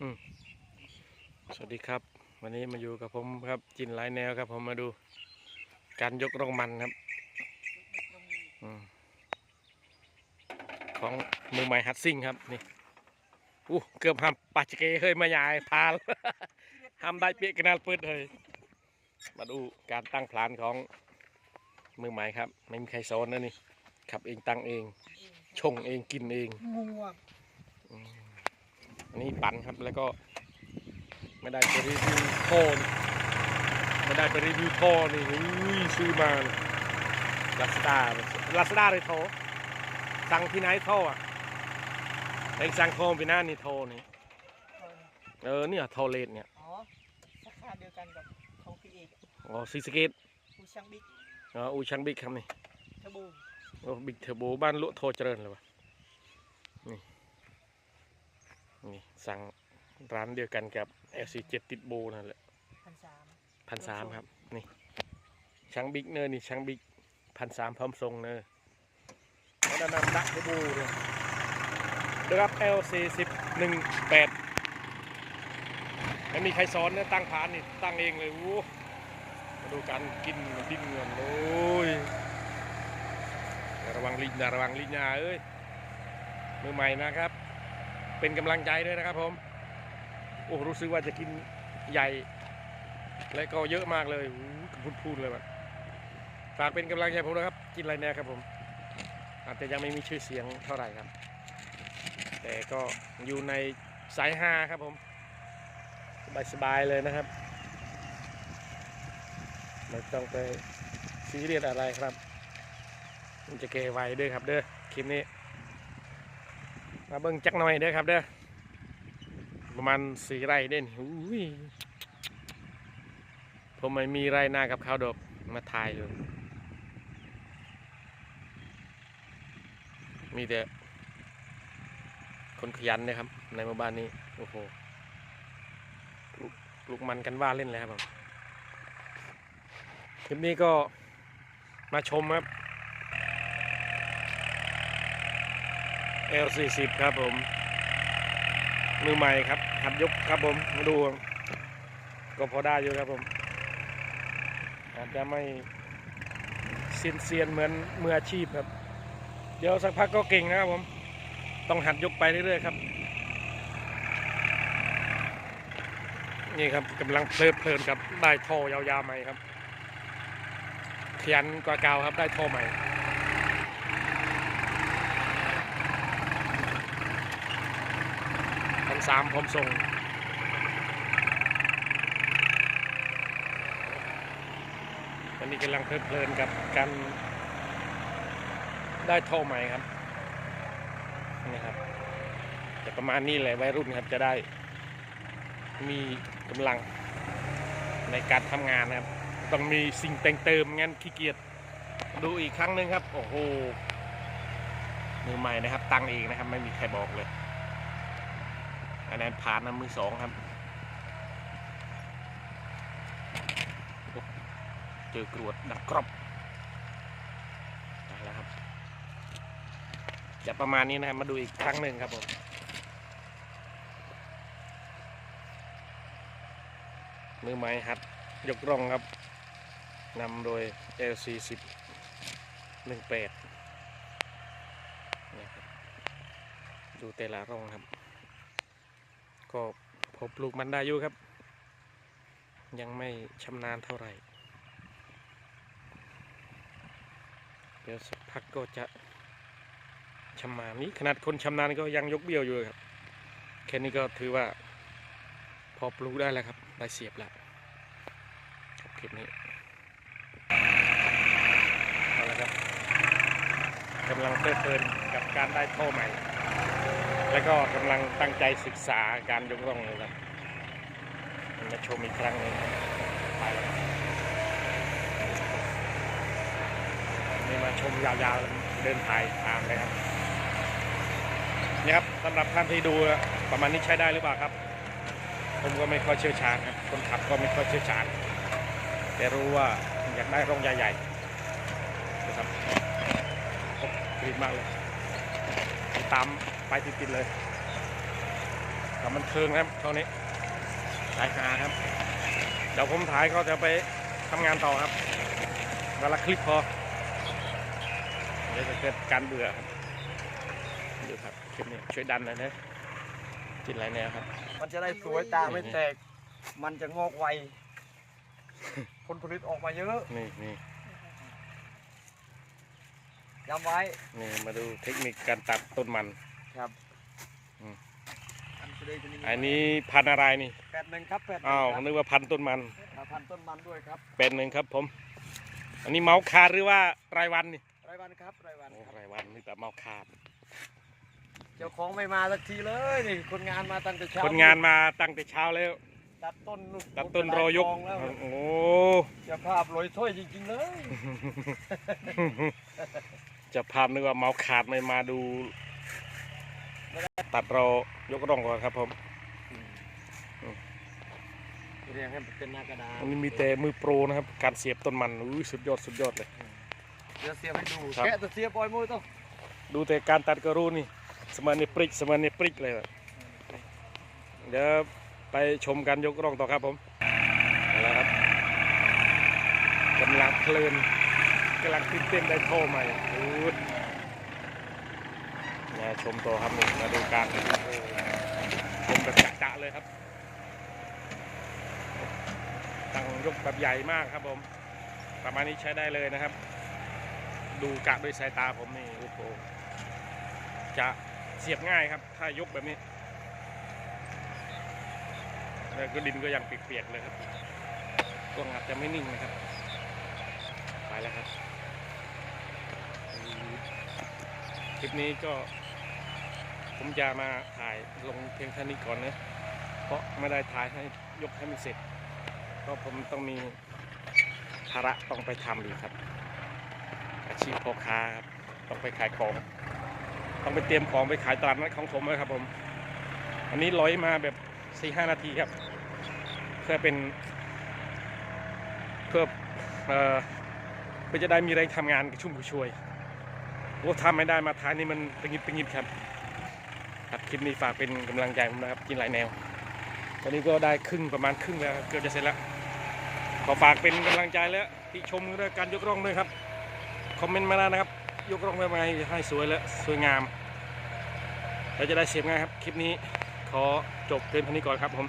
อืมสวัสดีครับ วันนี้มาอยู่กับผมครับจินหลายแนวครับผมมาดูการยกร่องมันครับอมของมือใหม่ฮัตซิ่งครับนี่อู้เกือบห้ามปาจเกเฮ้ยมายายพาลห้ามได้เปียกกระนาลเปิดเลยมาดูการตั้งพลานของมือใหม่ครับ ไม่มีใครสอนนะนี่ขับเองตั้งเอง ชงเองกินเองง่วงอั นนี้ปั่นครับแล้วก็ไม่ได้ไปรีวิวท่อนี่ไม่ได้ไปรีวิวท่อนี่อุ้ยซื้อมาลาสดาลาสดาเลยโทรสั่งที่ไหนท่ออะไอ้สั่งโทรไปหน้านี่โทรนี่เออเออเนี่ยโทรเลนเนี่ยอ๋อราคาเดียวกันกับของพี่เอกอ๋อซีสะเกตอูช่างบิ๊กอ๋ออูชังบิ๊กครับนี่ทะบูโอ้บิ๊กเทอร์โบบ้านลุโทรเจริญเลยวะนี่ นี่สั่งร้านเดียวกันกับ LC7 ติดโบนั่นแหละพันสามพันสามครับ นี่ช้างบิ๊กเนอร์นี่ช้างบิ๊กพันสามพร้อมทรงเนอร์แล้วนำดักให้ดูเลยเดือบ L สี่สิบหนึ่งแปดไม่มีใครสอนนะตั้งผานนี่ตั้งเองเลยโอ้มาดูการกินดิ้นเงินโอ้ยอย่าระวังลิ้นอย่าระวังลิ้นยาเอ้ยมือใหม่นะครับ เป็นกำลังใจด้วยนะครับผมโอ้รู้สึกว่าจะกินใหญ่ และก็เยอะมากเลยพูดพูดเลยว่ะฝากเป็นกำลังใจผมนะครับ กินอะไรแน่ครับผม อาจจะยังไม่มีชื่อเสียงเท่าไหร่ครับ แต่ก็อยู่ในสายฮาครับผม สบายๆเลยนะครับไม่ต้องไปซีเรียสอะไรครับ มันจะเกไวเด้วยครับเด้อคลิปนี้ มาเบิ้งจักหน่อยเด้อครับเด้อประมาณสี่ไร่เด่นอุ้ยผมไม่มีไรนากับข้าวดอกมาถ่ายเลยมีแต่คนขยันนะครับ ในหมู่บ้านนี้โอ้โหปลูกปลูกมันกันว่าเล่นเลยครับผมคลิปนี้ก็มาชมครับ L40 ครับผม มือใหม่ครับ หัดยกครับผม มาดู ก็พอได้อยู่ครับผม อาจจะไม่เซียนเซียนเหมือนมืออาชีพครับ เดี๋ยวสักพักก็เก่งนะครับผม ต้องหัดยกไปเรื่อยๆครับ นี่ครับกำลังเพลิดเพลินครับ ได้ท่อยาวๆใหม่ครับขยันกว่าเก่าครับได้ท่อใหม่ พัน สามผมส่งวันนี้กำลังเพลิดเพลินกับการได้ท่อใหม่ครับนี่ครับแต่ประมาณนี้แหละวัยรุ่นครับจะได้มีกำลังในการทำงานนะครับต้องมีสิ่งแต่งเติมงั้นขี้เกียจดูอีกครั้งหนึ่งครับ โอ้โหมือใหม่นะครับ ตั้งเองนะครับ ไม่มีใครบอกเลย อันนั้นผ่านนะมือสองครับ เจอกรวดดักกรอบได้แล้วครับจะประมาณนี้นะครับมาดูอีกครั้งหนึ่งครับผมมือไม้หัดยกร่องครับนำโดย L40 18นี่ครับดูแต่ละร่องครับ ก็พบปลูกมันได้อยู่ครับ ยังไม่ชำนาญเท่าไหร่ เดี๋ยวสักพักก็จะชำนาญนี้ขนาดคนชำนาญก็ยังยกเบี้ยวอยู่ครับ แค่นี้ก็ถือว่า พอปลูกได้แล้วครับ ได้เสียบแล้วครับคลิปนี้เอาละครับกำลังเพลิดเพลินกับการได้ท่อใหม่ แล้วก็กำลังตั้งใจศึกษาการยกร่องเลยครับมาชมอีกครั้งหนึ่งไปแล้วนี่มาชมยาวๆเดินถ่ายตามเลยครับนี่ครับสำหรับท่านที่ดูประมาณนี้ใช้ได้หรือเปล่าครับ ผมก็ไม่ค่อยเชี่ยวชาญครับคนขับก็ไม่ค่อยเชี่ยวชาญแต่รู้ว่าอยากได้ร่องใหญ่ๆนะครับโอ้กรีมากเลย ตามไปติดๆเลยคกับมันเทิงครับเท่านี้สายหาครับ เดี๋ยวผมถ่ายก็จะไปทำงานต่อครับวันละคลิปพอเดี๋ยวจะเกิดการเบื่อครับดูครับคลิปนี้ช่วยดันหน่อยนะจิตไรแนวครับ มันจะได้สวยตาไม่แตก มันจะงอกไว ผลผลิตออกมาเยอะ นี่นี่ จำไว้นี่มาดูเทคนิคการตัดต้นมัน ครับอืม อันนี้จะมีอันนี้พันธุ์อะไรนี่แปดหนึ่งครับแปดหนึ่อ้าวงครับนึกว่าพันธุ์ต้นมันมาพันต้นมันด้วยครับเป็นหนึ่งครับผม อันนี้เมาส์คาดหรือว่ารายวันนี่รายวันครับรายวันโอ้ครับรายวันนี่แต่เมาส์คาดเจ้าของไม่มาสักทีเลยนี่คนงานมาตั้งแต่เช้าคนงานมาตั้งแต่เช้าแล้วตัดต้นลูกตัดต้นรอยกกองแล้วโอ้ เจะภาพลอยถ้วยจริงๆเลย จะภาพนึกว่าเมาส์ขาดไม่มาดู ตัดรอยกร่องก่อนครับผมเรียงให้มันเป็นหน้ากระดาษอันนี้มีแต่มือโปรนะครับ การเสียบต้นมันอุ้ยสุดยอดสุดยอดเลย เดี๋ยวเสียบให้ดูครับ แกะตัวเสียบปล่อยมือต้องดูแต่การตัดก็รู้นี่สมันนี่ปริกสมันนี่ปริกเลยอะเดี๋ยวไปชมการยกร่องต่อครับผมเอาละครับกำลังเพลิน กำลังตื่นเต้นได้โทรใหม่อู้ดเนี่ยชมต่อครับนี่มาดูการชมแบบจะเลยครับตั้งยกแบบใหญ่มากครับผม ประมาณนี้ใช้ได้เลยนะครับ ดูกะด้วยสายตาผมนี่โอ้โหจะเสียบง่ายครับ ถ้ายกแบบนี้แล้วก็ดินก็ยังเปียกๆเลยครับตัวงัดจะไม่นิ่งนะครับ ไปแล้วครับ คลิปนี้ก็ ผมจะมาถ่ายลงเพียงแค่นี้ก่อนนะ เพราะไม่ได้ถ่ายให้ยกให้มันเสร็จ เพราะผมต้องมีภาระต้องไปทำอีกครับ อาชีพพ่อค้าครับต้องไปขายของ ต้องไปเตรียมของไปขายตลาดนัดของผมนะครับผม อันนี้ร้อยมาแบบสี่ห้านาทีครับ เพื่อเป็น เพื่อเอ่อเพื่อจะได้มีแรงทำงานกระชุ่มกระชวย อ้ทำไม่ได้มาท้ายนี่มันตึงิดตึงิดครับครับคลิปนี้ฝากเป็นกำลังใจผมนะครับ กินหลายแนว ตอนนี้ก็ได้ครึ่งประมาณครึ่งแล้วเกือบจะเสร็จแล้ว ขอฝากเป็นกำลังใจและที่ชมเรื่องการยกร่องด้วยครับ คอมเมนต์มาแล้วนะครับ ยกร่องไปมให้สวยและสวยงามเราจะได้เสียบง่ายครับ คลิปนี้ขอจบเพียงเท่านี้ก่อนครับผม